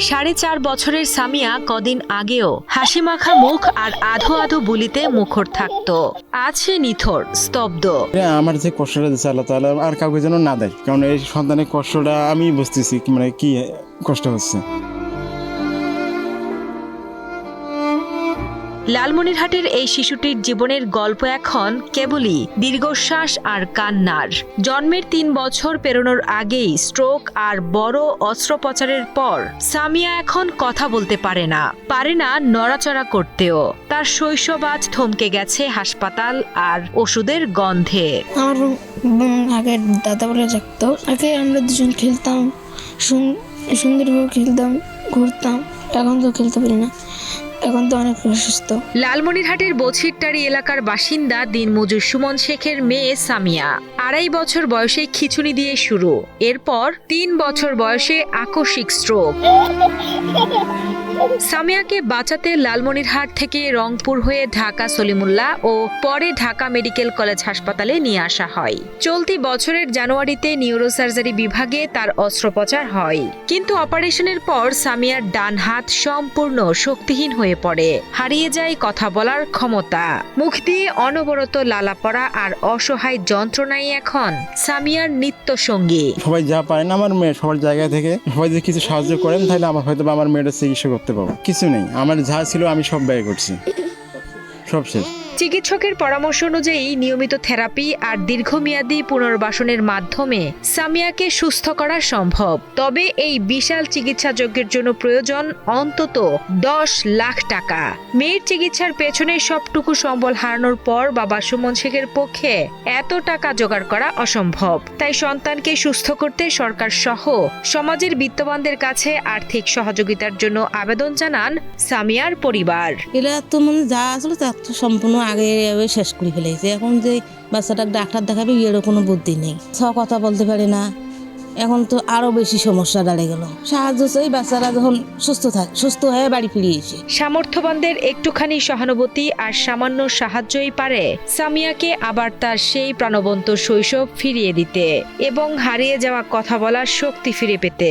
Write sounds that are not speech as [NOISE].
সাড়ে চার বছরের সামিয়া কদিন আগেও হাসি মাখা মুখ আর আধো আধো বুলিতে মুখর থাকত। আজ সে নিথর, স্তব্ধ। আমার যে কষ্টটা দিচ্ছে আল্লাহ তাআলা, আর কাউকে যেন না দেয়। কারণ এই সন্তানের কষ্টটা আমি বুঝতেছি মানে কি কষ্ট হচ্ছে। লালমনিরহাটের এই শিশুটির জীবনের গল্প এখন কেবলই দীর্ঘশ্বাস আর কান্নার। জন্মের তিন বছর পেরোনোর আগেই স্ট্রোক আর বড় অস্ত্রোপচারের পর সামিয়া এখন কথা বলতে পারে না পারে না নড়াচড়া করতেও। তার শৈশব আজ থমকে গেছে হাসপাতাল আর ওষুধের গন্ধে। আমার আগে দাদা বলে রাখতো আগে আমরা দুজন খেলতাম, সুন- সুন্দরভাবে খেলতাম, ঘুরতাম, এখন তো খেলতে পারি না। এখন তো অনেক অসুস্থ। লালমনিরহাটের বছিরটারি এলাকার বাসিন্দা দিনমজুর সুমন শেখের মেয়ে সামিয়া। আড়াই বছর বয়সে খিচুনি দিয়ে শুরু। এরপর তিন বছর বয়সে আকস্মিক স্ট্রোক [LAUGHS] সামিয়াকে বাঁচাতে লালমনিরহাট থেকে রংপুর হয়ে ঢাকা সলিমুল্লাহ ও পরে ঢাকা মেডিকেল কলেজ হাসপাতালে নিয়ে আসা হয়। চলতি বছরের জানুয়ারিতে নিউরোসার্জারি বিভাগে তার অস্ত্রোপচার হয়। কিন্তু অপারেশনের পর সামিয়ার ডান হাত সম্পূর্ণ শক্তিহীন হয়ে পড়ে। হারিয়ে যায় কথা বলার ক্ষমতা। মুখ দিয়ে অনবরত লালা পড়া আর অসহায় যন্ত্রণাই এখন সামিয়ার নিত্য সঙ্গী সবাই যা পারেন আমার মেয়ে সবার জায়গা থেকে। সবাই যদি কিছু সাহায্য করেন, তাহলে আমার হয়তো আমার মেয়েটা চিকিৎসা করতে পাবো কিছু নেই। আমার যা ছিল আমি সব ব্যয় করছি। সব শেষ। চিকিৎসকের পরামর্শ অনুযায়ী নিয়মিত থেরাপি আর দীর্ঘমেয়াদী পুনর্বাসনের মাধ্যমে সামিয়াকে সুস্থ করা সম্ভব। তবে এই বিশাল চিকিৎসা যজ্ঞের জন্য প্রয়োজন অন্তত দশ লাখ টাকা। মেয়ের চিকিৎসার পেছনে সবটুকু সম্বল হারানোর পর বাবা সুমন শেখের পক্ষে এত টাকা জোগাড় করা অসম্ভব। তাই সন্তানকে সুস্থ করতে সরকার সহ সমাজের বিত্তবানদের কাছে আর্থিক সহযোগিতার জন্য আবেদন জানান সামিয়ার পরিবার। এরা তো মানে যা আসলে তা সম্পূর্ণ আগে শেষ করে ফেলেছে। এখন যে বাচ্চাটাকে ডাক্তার দেখাবে এরও কোনো বুদ্ধি নেই। ছ কথা বলতে পারে না। এখন তো আরও বেশি সমস্যা দাঁড়িয়ে গেল। সাহায্য চাই বাচ্চারা যখন সুস্থ থাক সুস্থ হয়ে বাড়ি ফিরে এসে। সামর্থ্যবানদের একটুখানি সহানুভূতি আর সামান্য সাহায্যই পারে সামিয়াকে আবার তার সেই প্রাণবন্ত শৈশব ফিরিয়ে দিতে এবং হারিয়ে যাওয়া কথা বলার শক্তি ফিরে পেতে।